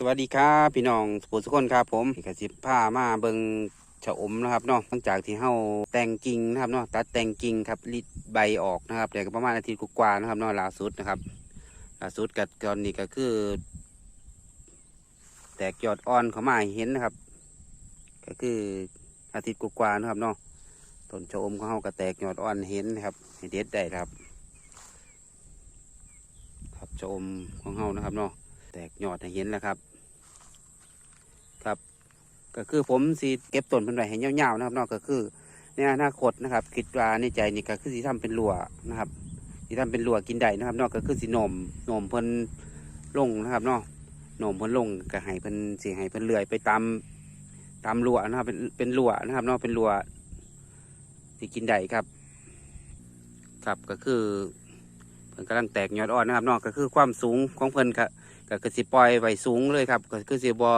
สวัสดีครับพี่น้องสุภสุคนครับผมเกสิผ้ามาเบิงชะอมนะครับเนาะหลังจากที่เฮาแต่งกิ่งนะครับเนาะตัดแต่งกิ่งครับรีดใบออกนะครับเดี๋ยวก็ประมาณอาทิตย์กว่าๆนะครับเนาะล่าสุดนะครับล่าสุดกับตอนนี้ก็คือ แตกยอดอ่อนเขามาเห็นนะครับ ก็คืออาทิตย์กว่าๆนะครับเนาะต้นชะอมของเฮาก็แตกยอดอ่อนเห็นนะครับเด็ดได้ครับ ครับชะอมของเฮานะครับเนาะแตกยอดให้เห็นแล้วครับ ครับ ก็คือผมสีเก็บต้นเป็นไว้ให้ยาๆนะครับนอกก็คือในอนาคตนะครับ คิดว่าในใจนี่ก็คือสีทำเป็นลัวนะครับสีทำเป็นลัวกินได้นะครับนอกก็คือสีนมนมเพิ่นลงนะครับนาะนมเพิ่นลงก็ให้เพิ่นสีให้เพิ่นเลื่อยไปตามตามลัวนะครับ เป็นเป็นลัวนะครับนาะเป็นลัวที่กินได้ครับ ครับก็คือเพิ่นกำลังแตกยอดอ่อนนะครับนอกก็คือความสูงของเพิ่นก็ก็คือสิปล่อยไว้สูงเลยครับ ก็คือสิบ่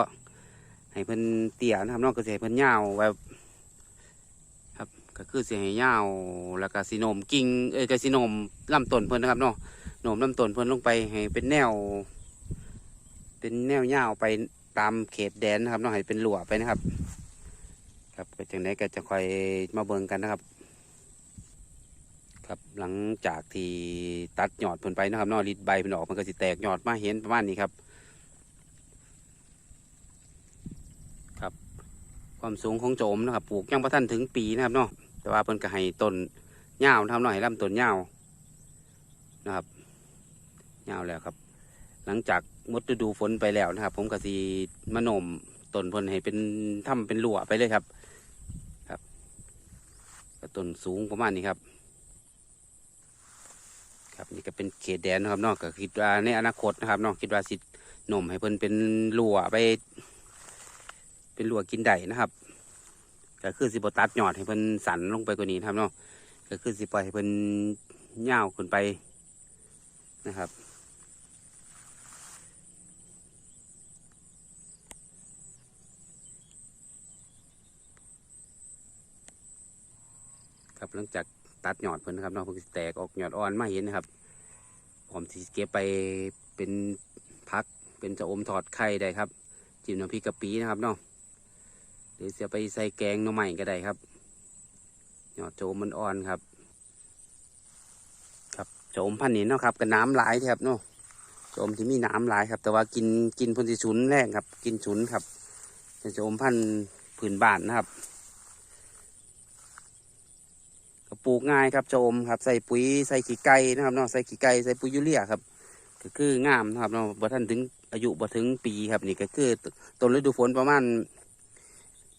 ให้เพิ่นเตี้ยนะครับนอกก็สิให้เพิ่นยาวไว้ครับก็คือสิให้ยาวแล้วก็สิโหนมกิ่งเอ้ยก็สิโหนมลำต้นเพิ่นนะครับเนาะโหนมลำต้นเพิ่นลงไปให้เป็นแนว เป็นแนวยาวไปตามเขตแดนนะครับเนาะให้เป็นหลัวไปนะครับ ครับก็จังไดก็จะคอยมาเบิ่งกันนะครับ ครับหลังจากที่ตัดยอดเพิ่นไปนะครับเนอริดใบเพิ่นออกมันก็สิแตกยอดมาเห็นประมาณนี้ครับ ความสูงของโจมนะครับปลูกยังประทันถึงปีนะครับเนาะแต่ว่าเพิ่นก็ให้ต้นยาวนะครับเนาะให้ลำต้นยานะครับยาแล้วครับ หลังจากมดฤดูฝนไปแล้วนะครับ ผมก็สิมาโนมต้นเพิ่นให้เป็นถ้ำเป็นหลัวไปเลยครับ ครับต้นสูงประมาณนี้ครับ ครับนี่ก็เป็นเขตแดนนะครับเนาะก็คิดว่าในอนาคตนะครับเนาะคิดว่าสิหนมให้เพิ่นเป็นรั้วไป เป็นรั้วกินได้นะครับก็คือสิบตัดหยอดให้เพิ่นสันลงไปกว่านี้ครับเนาะก็คือสิปล่อยให้เพิ่นยาวขึ้นไปนะครับครับหลังจากตัดหยอดเพิ่นนะครับเนาะเพิ่นแตกออกหยอดอ่อนมาเห็นนะครับ ผมสิเก็บไปเป็นพักเป็นจะอมถอดไข่ได้ครับ จิ้มน้ำพริกกะปินะครับเนาะ หรือจะไปใส่แกงหน่อไม้ก็ได้ครับยอดโจมมันอ่อนครับ ครับโจมพันธุ์นี้เนาะครับกับน้ำหลายครับเนาะโจมที่มีน้ำหลายครับ แต่ว่ากินกินพ่นสิฉุนแรงครับ กินฉุนครับเป็นโจมพันธุ์ผืนบ้านนะครับก็ปลูกง่ายครับโจมครับ ใส่ปุ๋ยใส่ขี้ไก่นะครับเนาะใส่ขี้ไก่ใส่ปุ๋ยยูเรียครับก็คืองามนะครับเนาะบ่ท่านถึงอายุบ่ถึงปีครับนี่ก็คือต้นฤดูฝนประมาณ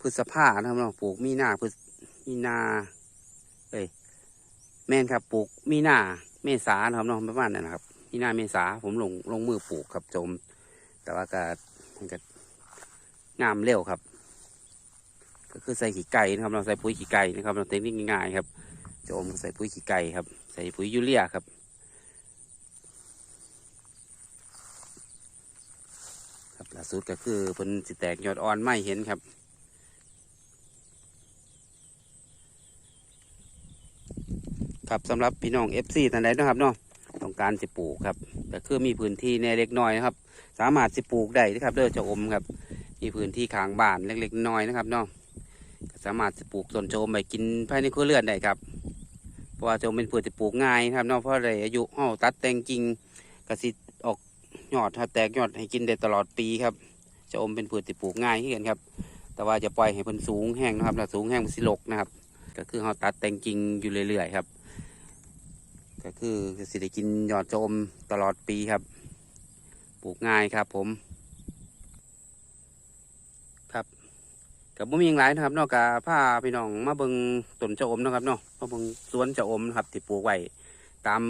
พฤษภานะครับเนาะปลูกมีนาพฤษมีนาเอ้ยแม่นครับปลูกมีนาเมษานะครับเนาะประมาณนั้นนะครับมีนาเมษาผมลงลงมือปลูกครับโจม แต่ว่าก็มันก็งามเร็วครับ ก็คือใส่ขี้ไก่นะครับ เราใส่ปุ๋ยขี้ไก่นะครับ เราเทคนิคง่ายๆครับโจมใส่ปุ๋ยขี้ไก่ครับ ใส่ปุ๋ยยูเรียครับครับล่าสุดก็คือเพิ่นสิแตกยอดอ่อนไม่เห็นครับ ครับสำหรับพี่น้อง FC ท่านใดนะครับเนาะต้องการสิปลูกครับก็คือมีพื้นที่ในเล็กน้อยนะครับ สามารถสิปลูกได้นะครับเด้อเจะอมครับ มีพื้นที่ขางบ้านเล็กๆน้อยนะครับเนาะสามารถสิปลูกต้นโจมไปกินภายในครัวเรือนได้ครับเพราะว่าโจมเป็นพืชที่ปลูกง่ายนะครับเนาะเพราะอะไรอายุเฮาตัดแต่งกิ่งกระสิออกยอดครับแตกยอดให้กินได้ตลอดปีครับโจมเป็นพืชที่ปลูกง่ายที่กันครับ แต่ว่าจะปล่อยให้เพิ่นสูงแห้งนะครับถ้าสูงแห้งมันสิลกนะครับ ก็คือเฮาตัดแต่งกิ่งอยู่เรื่อยๆครับ ก็คือสิได้กินยอดโจมตลอดปีครับ ปลูกง่ายครับผม ครับกับบ่มีอย่างไรนะครับ นอกจากผ้าพี่น้องมาเบิงต้นเจ้าอมนะครับเนาะมาเบิงสวนเจ้าอมนะครับที่ปลูกไว้ตาม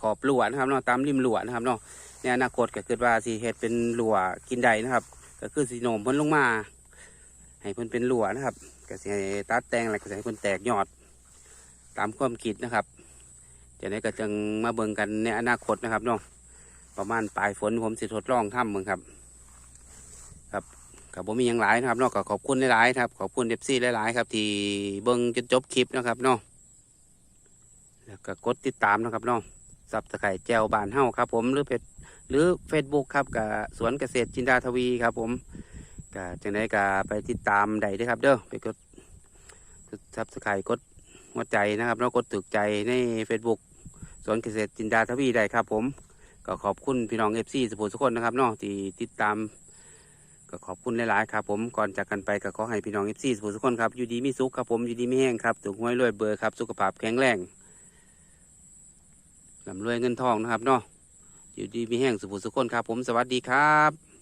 ขอบรั้วนะครับเนาะตามริมรั้วนะครับเนาะในอนาคตก็คือว่าสีเฮ็ดเป็นรั้วกินได้นะครับ ก็คือสีโหนมเพิ่นลงมา ให้เพิ่นเป็นรั้วนะครับก็สิให้ตัดแต่งอะไรก็สิให้เพิ่นแตกยอด ตามความคิดนะครับ จะได้ก็จังมาเบิ่งกันในอนาคตนะครับเนาะประมาณปลายฝนผมสิทดลองทำเบิ่งครับ ครับผมมีอย่างหลายนะครับนอกจากขอบคุณหลายๆครับขอบคุณเอฟซี่หลายๆครับ ที่เบิ่งจนจบคลิปนะครับเนาะแล้วก็กดติดตามนะครับเนาะสับตะไคร่แจวบานเฮ้าครับ ผมหรือเพจหรือ Facebook ครับกับสวนเกษตรจินดาทวีครับ ผมก็จังไดก็ไปติดตามได้เด้วยครับ เด้อไปกดซับสไครต์กดหัวใจนะครับแล้วกดตึกใจใน Facebook สวนเกษตรจินดาทวีได้ครับ ผม ก็ขอบคุณพี่น้องเอฟซีสุภูทุกคนนะครับเนาะที่ติดตาม ก็ขอบคุณหลายๆครับผมก่อนจากกันไปก็ขอให้พี่น้องเอฟซีสุภูทุกคนครับอยู่ดีมีสุขครับผมอยู่ดีมีแห้งครับถูกหวยรวยเบอร์ครับสุขภาพแข็งแรงลำรวยเงินทองนะครับเนาะอยู่ดีมีแห้งสุภูทุกคนครับ ผมสวัสดีครับ